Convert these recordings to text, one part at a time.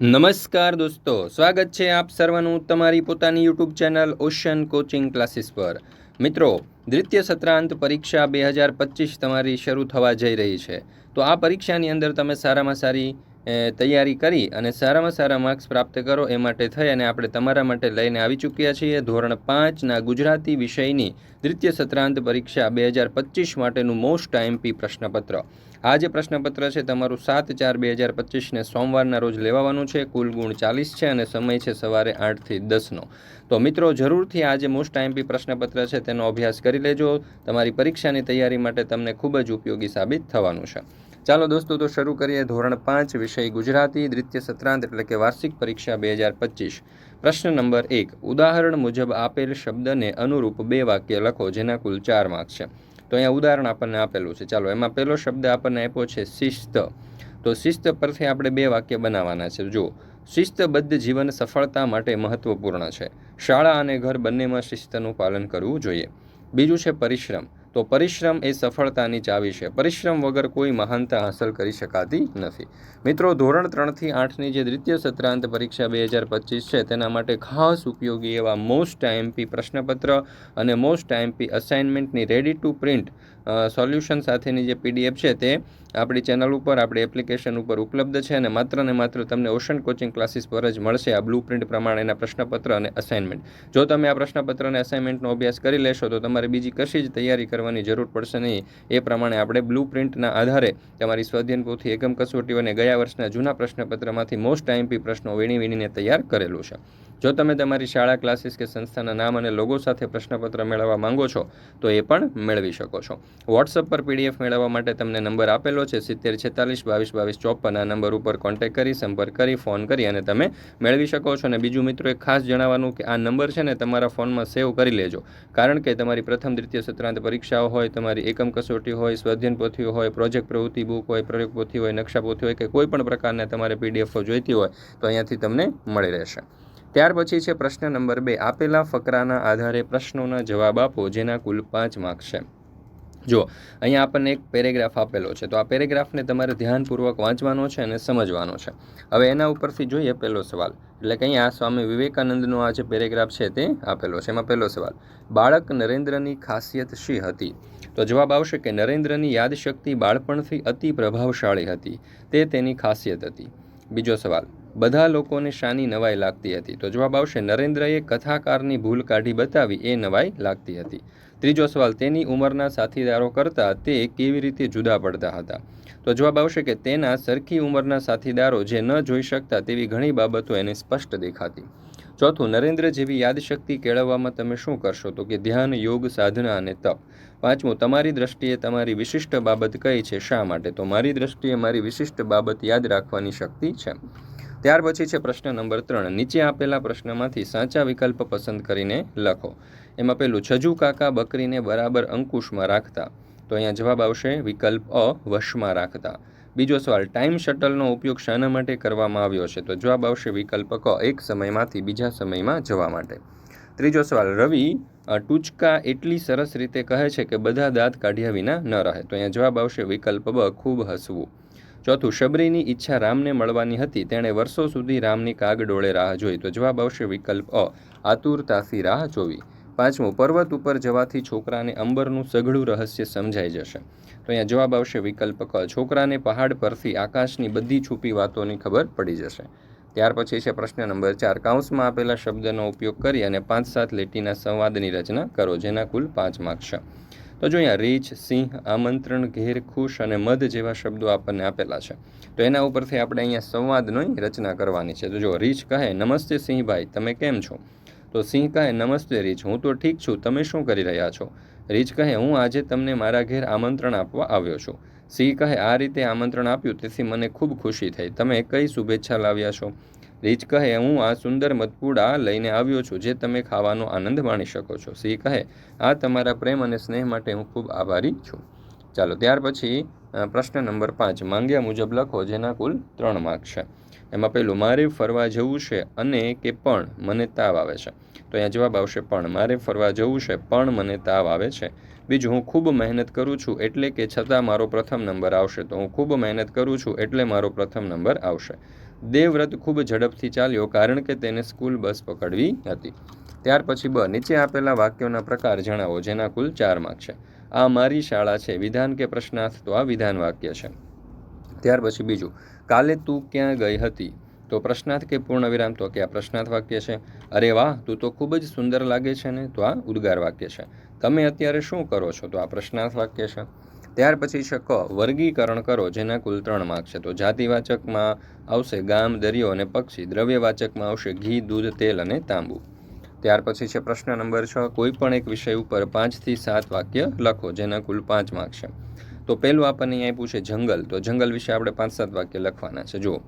નમસ્કાર દોસ્તો, સ્વાગત છે આપ સર્વનું તમારી પોતાની YouTube channel ocean coaching classes પર. મિત્રો, દ્વિતીય સત્રાંત પરીક્ષા બે હજાર પચીસ તમારી શરૂ થવા જઈ રહી છે. તો આ પરીક્ષાની અંદર તમે સારામાં સારી તૈયારી કરી અને સારામાં સારા માર્ક્સ પ્રાપ્ત કરો એ માટે થઈ અને આપણે તમારા માટે લઈને આવી ચૂક્યા છીએ ધોરણ પાંચના ગુજરાતી વિષયની દ્વિતીય સત્રાંત પરીક્ષા બે હજાર પચીસ માટેનું મોસ્ટ આઈએમપી પ્રશ્નપત્ર. આ જે પ્રશ્નપત્ર છે, તમારું સાત ચાર બે હજાર પચીસને સોમવારના રોજ લેવાવાનું છે. કુલ ગુણ ચાલીસ છે અને સમય છે સવારે આઠથી દસનો. તો મિત્રો, જરૂરથી આ જે મોસ્ટ ટાઈમપી પ્રશ્નપત્ર છે, તેનો અભ્યાસ કરી લેજો. તમારી પરીક્ષાની તૈયારી માટે તમને ખૂબ જ ઉપયોગી સાબિત થવાનું છે. ચાલો દોસ્તો, તો શરૂ કરીએ ધોરણ પાંચ, વિષય ગુજરાતી, દ્વિતીય સત્રાંત એટલે કે વાર્ષિક પરીક્ષા બે હજાર પચીસ. પ્રશ્ન નંબર એક, ઉદાહરણ મુજબ આપેલ શબ્દને અનુરૂપ બે વાક્ય લખો, જેના કુલ ચાર માર્ક છે. તો અહીંયા ઉદાહરણ આપણને આપેલું છે. ચાલો, એમાં પહેલો શબ્દ આપણને આપ્યો છે શિસ્ત. તો શિસ્ત પરથી આપણે બે વાક્ય બનાવવાના છે. જુઓ, શિસ્તબદ્ધ જીવન સફળતા માટે મહત્વપૂર્ણ છે. શાળા અને ઘર બંનેમાં શિસ્તનું પાલન કરવું જોઈએ. બીજું છે પરિશ્રમ. તો પરિશ્રમ એ સફળતાની ચાવી છે. પરિશ્રમ વગર કોઈ મહાનતા હાંસલ કરી શકાતી નથી. મિત્રો, ધોરણ ત્રણથી આઠની જે દ્વિતીય સત્રાંત પરીક્ષા બે હજાર પચીસ છે, તેના માટે ખાસ ઉપયોગી એવા મોસ્ટ આઈએમપી પ્રશ્નપત્ર અને મોસ્ટ આઈએમપી અસાઇનમેન્ટની રેડી ટુ પ્રિન્ટ સોલ્યુશન સાથેની જે પીડીએફ છે તે આપણી ચેનલ ઉપર, આપણી એપ્લિકેશન ઉપર ઉપલબ્ધ છે અને માત્ર ને માત્ર તમને ઓશન કોચિંગ ક્લાસીસ પર જ મળશે આ બ્લુ પ્રિન્ટ પ્રમાણેના પ્રશ્નપત્ર અને અસાઇનમેન્ટ જો તમે આ પ્રશ્નપત્ર અને અસાઇનમેન્ટનો અભ્યાસ કરી લેશો, તો તમારે બીજી કશી જ તૈયારી કરવાની જરૂર પડશે નહીં. એ પ્રમાણે આપણે બ્લુ પ્રિન્ટના આધારે તમારી સ્વાધ્યન પોથી એકમ કસોટીઓ અને ગયા વર્ષના જૂના પ્રશ્નપત્રમાંથી મોસ્ટ આઈએમપી પ્રશ્નો વીણી વીણીને તૈયાર કરેલું છે. જો તમે તમારી શાળા ક્લાસીસ કે સંસ્થાના નામ અને લોગો સાથે પ્રશ્નપત્ર મેળવવા માંગો છો, તો એ પણ મેળવી શકો છો. વોટ્સઅપ પર પીડીએફ મેળવવા માટે તમને નંબર આપેલો છે, સિત્તેર છેતાલીસ, બાવીસ બાવીસ, ચોપન, આ નંબર ઉપર કોન્ટેક્ટ કરી, સંપર્ક કરી ફોન કરી અને તમે મેળવી શકો છો. અને બીજું મિત્રો, એક ખાસ જણાવવાનું કે આ નંબર છે ને તમારા ફોનમાં સેવ કરી લેજો. કારણ કે તમારી પ્રથમ, દ્વિતીય, સત્રાંત પરીક્ષાઓ હોય, તમારી એકમ કસોટી હોય, સ્વાધ્યન પોથીઓ હોય પ્રોજેક્ટ પ્રવૃત્તિ બુક હોય, પ્રયોગ પોથી હોય, નકશા પોથી હોય કે કોઈ પણ પ્રકારના તમારે પીડીએફો જોઈતી હોય, તો અહીંયાથી તમને મળી રહેશે. ત્યાર પછી છે પ્રશ્ન નંબર બે. આપેલા ફકરાના આધારે પ્રશ્નોના જવાબ આપો, જેના કુલ પાંચ માર્ક છે. જો અહીંયા આપણને એક પેરેગ્રાફ આપેલો છે. તો આ પેરેગ્રાફને તમારે ધ્યાનપૂર્વક વાંચવાનો છે અને સમજવાનો છે. હવે એના ઉપરથી જોઈએ પહેલો સવાલ. એટલે કે અહીંયા સ્વામી વિવેકાનંદનો આ જે પેરેગ્રાફ છે તે આપેલો છે. એમાં પહેલો સવાલ. બાળક નરેન્દ્રની ખાસિયત શી હતી? તો જવાબ આવશે કે નરેન્દ્રની યાદશક્તિ બાળપણથી અતિ પ્રભાવશાળી હતી. તે તેની ખાસિયત હતી. બીજો સવાલ. બધા લોકોને શાની નવાઈ લાગતી હતી. તો જવાબ આવશે, નરેન્દ્રએ કથાકારની ભૂલ કાઢી બતાવી, એ નવાઈ લાગતી હતી. ત્રીજો સવાલ, તેની ઉંમરના સાથીદારો કરતાં તે કેવી રીતે જુદા પડતા હતા? તો જવાબ આવશે કે તેના સરખી ઉંમરના સાથીદારો જે ન જોઈ શકતા તેવી ઘણી બાબતો એને સ્પષ્ટ દેખાતી. ચોથું નરેન્દ્ર જેવી યાદશક્તિ કેળવવામાં તમે શું કરશો? તો કે ધ્યાન, યોગ, સાધના અને તપ. પાંચમું, તમારી દ્રષ્ટિએ તમારી વિશિષ્ટ બાબત કઈ છે? શા માટે? તો મારી દ્રષ્ટિએ મારી વિશિષ્ટ બાબત યાદ રાખવાની શક્તિ છે. ત્યાર પછી છે પ્રશ્ન નંબર ત્રણ. નીચે આપેલા પ્રશ્નમાંથી સાચા વિકલ્પ પસંદ કરીને લખો. એમાં પેલું છજુ કાકા બકરીને બરાબર અંકુશમાં રાખતા. તો અહીંયા જવાબ આવશે, વિકલ્પ અ, વશમાં રાખતા. બીજો સવાલ ટાઈમ શટલનો ઉપયોગ શાના માટે કરવામાં આવ્યો છે? તો જવાબ આવશે વિકલ્પ ક, એક સમયમાંથી બીજા સમયમાં જવા માટે. ત્રીજો સવાલ, રવિ ટૂચકા એટલી સરસ રીતે કહે છે કે બધા દાંત કાઢ્યા વિના ન રહે. તો અહીંયા જવાબ આવશે વિકલ્પ બ, ખૂબ હસવું. ચોથું, શબરીની ઈચ્છા રામને મળવાની હતી. તેણે વર્ષો સુધી રામની કાગડોળે રાહ જોઈ. તો જવાબ આવશે વિકલ્પ અ, આતુરતાથી રાહ જોવી. પાંચમું, પર્વત ઉપર જવાથી છોકરાને અંબરનું સઘળું રહસ્ય સમજાઈ જશે. તો અહીંયા જવાબ આવશે વિકલ્પ ક. છોકરાને પહાડ પરથી આકાશની બધી છુપી વાતોની ખબર પડી જશે. ત્યાર પછી છે પ્રશ્ન નંબર ચાર. કાઉન્સમાં આપેલા શબ્દનો ઉપયોગ કરી અને પાંચ સાત લેટીના સંવાદની રચના કરો, જેના કુલ પાંચ માર્ક્સ તો જો અહીંયા રીચ સિંહ, આમંત્રણ, ઘેર, ખુશ અને મધ જેવા શબ્દો આપણને આપેલા છે. તો એના ઉપરથી આપણે અહીંયા સંવાદની રચના કરવાની છે. તો જો રીચ કહે, નમસ્તે સિંહભાઈ, તમે કેમ છો? તો સિંહ કહે, નમસ્તે રીચ, હું તો ઠીક છું, તમે શું કરી રહ્યા છો? રીચ કહે, હું આજે તમને મારા ઘેર આમંત્રણ આપવા આવ્યો છું. સિંહ કહે, આ રીતે આમંત્રણ આપ્યું તેથી મને ખૂબ ખુશી થઈ. તમે કઈ શુભેચ્છા લાવ્યા છો? રીચ કહે, હું આ સુંદર મધપુડા લઈને આવ્યો છું જે તમે ખાવાનો આનંદ માણી શકો છો. સિંહ કહે, આ તમારા પ્રેમ અને સ્નેહ માટે હું ખૂબ આભારી છું. ચાલો, ત્યાર પછી પ્રશ્ન નંબર પાંચ. માંગ્યા મુજબ લખો જેના કુલ ત્રણ માર્ક છે. એમાં પહેલું, મારે ફરવા જવું છે અને કે પણ મને તાવ આવે છે? તો અહીંયા જવાબ આવશે પણ. મારે ફરવા જવું છે, પણ મને તાવ આવે છે. બીજું, હું ખૂબ મહેનત કરું છું એટલે કે છતાં મારો પ્રથમ નંબર આવશે. તો, હું ખૂબ મહેનત કરું છું એટલે મારો પ્રથમ નંબર આવશે. દેવવ્રત ખૂબ ઝડપથી ચાલ્યો કારણ કે તેને સ્કૂલ બસ પકડવી હતી. ત્યાર પછી બ, નીચે આપેલા વાક્યોના પ્રકાર જણાવો જેના કુલ ચાર માર્ક છે. આ મારી શાળા છે. વિધાન કે પ્રશ્નાર્થ તો આ વિધાન વાક્ય છે. ત્યાર પછી બીજું, કાલે તું ક્યાં ગઈ હતી? તો પ્રશ્નાર્થ કે પૂર્ણ વિરામ? તો કે આ પ્રશ્નાર્થ વાક્ય છે. અરે વાહ, તું તો ખૂબ જ સુંદર લાગે છે ને? તો આ ઉદ્ગાર વાક્ય છે. તમે અત્યારે શું કરો છો? તો આ પ્રશ્નાર્થ વાક્ય છે. ત્યાર પછી છે ક, વર્ગીકરણ કરો, જેના કુલ ત્રણ માર્ક છે. તો જાતિવાચકમાં આવશે ગામ, દરિયો અને પક્ષી. દ્રવ્યવાચકમાં આવશે ઘી, દૂધ, તેલ અને તાંબુ. ત્યાર પછી છે પ્રશ્ન નંબર છ, કોઈ પણ એક વિષય ઉપર પાંચથી સાત વાક્ય લખો, જેના કુલ પાંચ માર્ક છે. તો પહેલું આપણને અહીંયા પૂછે જંગલ. તો જંગલ વિશે આપણે પાંચ સાત વાક્ય લખવાના છે. જુઓ.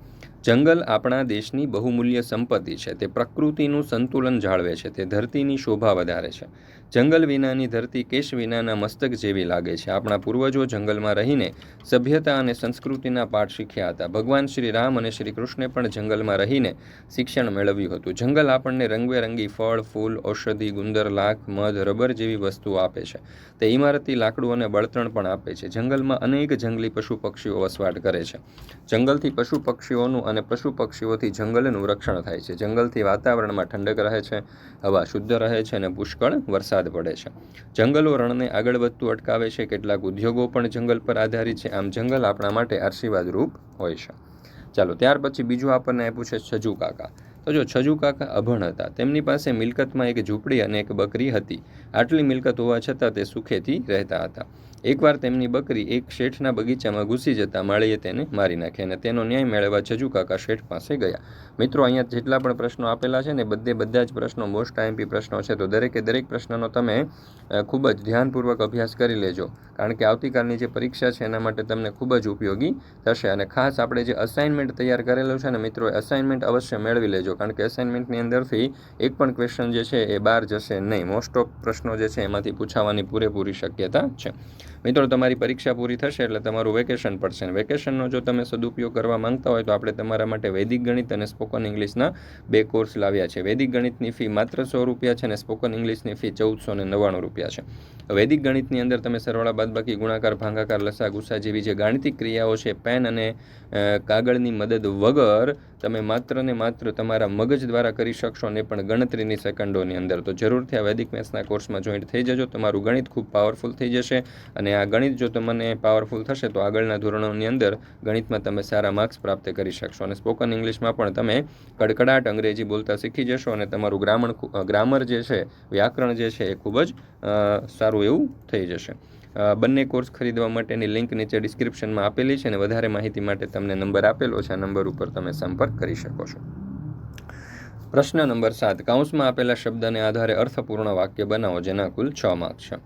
જંગલ આપણા દેશની બહુમૂલ્ય સંપત્તિ છે. તે પ્રકૃતિનું સંતુલન જાળવે છે. તે ધરતીની શોભા વધારે છે. જંગલ વિનાની ધરતી કેશ વિનાના મસ્તક જેવી લાગે છે. આપણા પૂર્વજો જંગલમાં રહીને સભ્યતા અને સંસ્કૃતિના પાઠ શીખ્યા હતા. ભગવાન શ્રી રામ અને શ્રી કૃષ્ણે પણ જંગલમાં રહીને શિક્ષણ મેળવ્યું હતું. જંગલ આપણને રંગબેરંગી ફળ, ફૂલ, ઔષધિ, ગુંદર, લાખ, મધ, રબર જેવી વસ્તુઓ આપે છે. તે ઇમારતી લાકડું અને બળતણ પણ આપે છે. જંગલમાં અનેક જંગલી પશુ પક્ષીઓ વસવાટ કરે છે. જંગલથી પશુ પક્ષીઓનું અને પશુ પક્ષીઓથી જંગલનું રક્ષણ થાય છે. જંગલથી વાતાવરણમાં ઠંડક રહે છે, હવા શુદ્ધ રહે છે અને પુષ્કળ વરસાદ પડે છે. જંગલો રણને આગળ વધતું અટકાવે છે. કેટલાક ઉદ્યોગો પણ જંગલ પર આધારિત છે. આમ જંગલ આપણા માટે આશીર્વાદરૂપ હોય છે. ચાલો, ત્યાર પછી બીજું આપણને આપ્યું છે છજુ કાકા. તો જો છજુ કાકા અભણ હતા, તેમની પાસે મિલકતમાં એક ઝૂંપડી અને એક બકરી હતી. આટલી મિલકત હોવા છતાં તે સુખેથી રહેતા હતા. એકવાર તેમની બકરી એક શેઠના બગીચામાં ઘૂસી જતા માળીએ તેને મારી નાખી અને તેનો ન્યાય મેળવવા જજુકાકા શેઠ પાસે ગયા. મિત્રો, અહીંયા જેટલા પણ પ્રશ્નો આપેલા છે ને, બધે બધા જ પ્રશ્નો મોસ્ટ આઈએમપી પ્રશ્નો છે, તો દરેકે દરેક પ્રશ્નનો તમે ખૂબ જ ધ્યાનપૂર્વક અભ્યાસ કરી લેજો. કારણ કે આવતીકાલની જે પરીક્ષા છે એના માટે તમને ખૂબ જ ઉપયોગી થશે અને ખાસ આપણે જે અસાઇનમેન્ટ તૈયાર કરેલું છે ને, મિત્રો અસાઇનમેન્ટ અવશ્ય મેળવી લેજો. કારણ કે અસાઇનમેન્ટની અંદરથી એક પણ ક્વેશ્ચન જે છે એ બહાર જશે નહીં. મોસ્ટ ઓફ પ્રશ્નો જે છે એમાંથી પૂછાવાની પૂરેપૂરી શક્યતા છે. મિત્રો, તમારી પરીક્ષા પૂરી થશે એટલે તમારું વેકેશન પડશે. વેકેશનનો જો તમે સદુપયોગ કરવા માંગતા હોય તો આપણે તમારા માટે વૈદિક ગણિત અને સ્પોકન ઇંગ્લિશના બે કોર્સ લાવ્યા છે. વૈદિક ગણિતની ફી માત્ર સો રૂપિયા છે અને સ્પોકન ઇંગ્લિશની ફી ચૌદસો ને નવ્વાણું રૂપિયા છે. વૈદિક ગણિતની અંદર તમે સરવાળા, બાદબાકી, ગુણાકાર, ભાંગાકાર લસા ગુસા જેવી જે ગાણિતિક ક્રિયાઓ છે, પેન અને કાગળની મદદ વગર તમે માત્ર ને માત્ર તમારા મગજ દ્વારા કરી શકશો ને પણ ગણતરીની સેકન્ડોની અંદર. તો જરૂરથી આ વૈદિક મેથ્સના કોર્સમાં જોઈન્ટ થઈ જજો. તમારું ગણિત ખૂબ પાવરફુલ થઈ જશે અને આ ગણિત જો તમને પાવરફુલ થશે તો આગળના ધોરણોની અંદર ગણિતમાં તમે સારા માર્ક્સ પ્રાપ્ત કરી શકશો. અને સ્પોકન ઇંગ્લિશમાં પણ તમે કડકડાટ અંગ્રેજી બોલતા શીખી જશો અને તમારું ગ્રામર ગ્રામર જે છે, વ્યાકરણ જે છે એ ખૂબ જ સારું એવું થઈ જશે. બંને કોર્સ ખરીદવા માટેની લિંક નીચે ડિસ્ક્રિપ્શનમાં આપેલી છે અને વધારે માહિતી માટે તમને નંબર આપેલો છે. આ નંબર ઉપર તમે સંપર્ક કરી શકો છો. પ્રશ્ન નંબર સાત. કાઉન્સમાં આપેલા શબ્દને આધારે અર્થપૂર્ણ વાક્ય બનાવો, જેના કુલ છ માર્ક છે.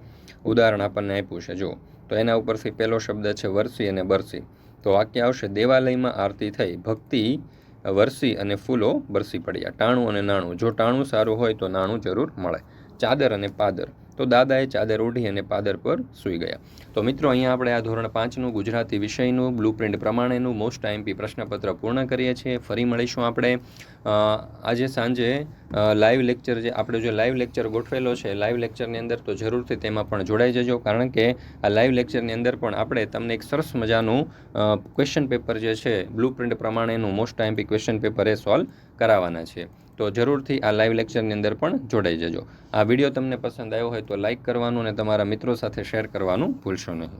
ઉદાહરણ આપણને આપ્યું છે. જો તો એના ઉપરથી પહેલો શબ્દ છે વરસી અને બરસી. તો વાક્ય આવશે, દેવાલયમાં આરતી થઈ. ભક્તિ વરસી અને ફૂલો બરસી પડ્યા. ટાણું અને નાણું. જો ટાણું સારું હોય તો નાણું જરૂર મળે. ચાદર અને પાદર. તો દાદાએ ચાદર ઓઢી અને પાદર પર સૂઈ ગયા. તો મિત્રો, અહીંયા આપણે આ ધોરણ પાંચનું ગુજરાતી વિષયનું બ્લુપ્રિન્ટ પ્રમાણેનું મોસ્ટ આઈએમપી પ્રશ્નપત્ર પૂર્ણ કરીએ છીએ. ફરી મળીશું આપણે. આજે સાંજે લાઈવ લેક્ચર જે આપણે જો લાઈવ લેક્ચર ગોઠવેલો છે લાઈવ લેક્ચરની અંદર તો જરૂરથી તેમાં પણ જોડાઈ જજો, કારણ કે આ લાઈવ લેક્ચરની અંદર પણ આપણે તમને એક સરસ મજાનું ક્વેશ્ચન પેપર જે છે બ્લુ પ્રિન્ટ પ્રમાણેનું મોસ્ટ એમ્પી ક્વેશ્ચન પેપર એ સોલ્વ કરાવવાના છે. તો જરૂરથી આ લાઈવ લેક્ચરની અંદર પણ જોડાઈ જજો. આ વીડિયો તમને પસંદ આવ્યો હોય તો લાઈક કરવાનું અને તમારા મિત્રો સાથે શેર કરવાનું ભૂલશો નહીં.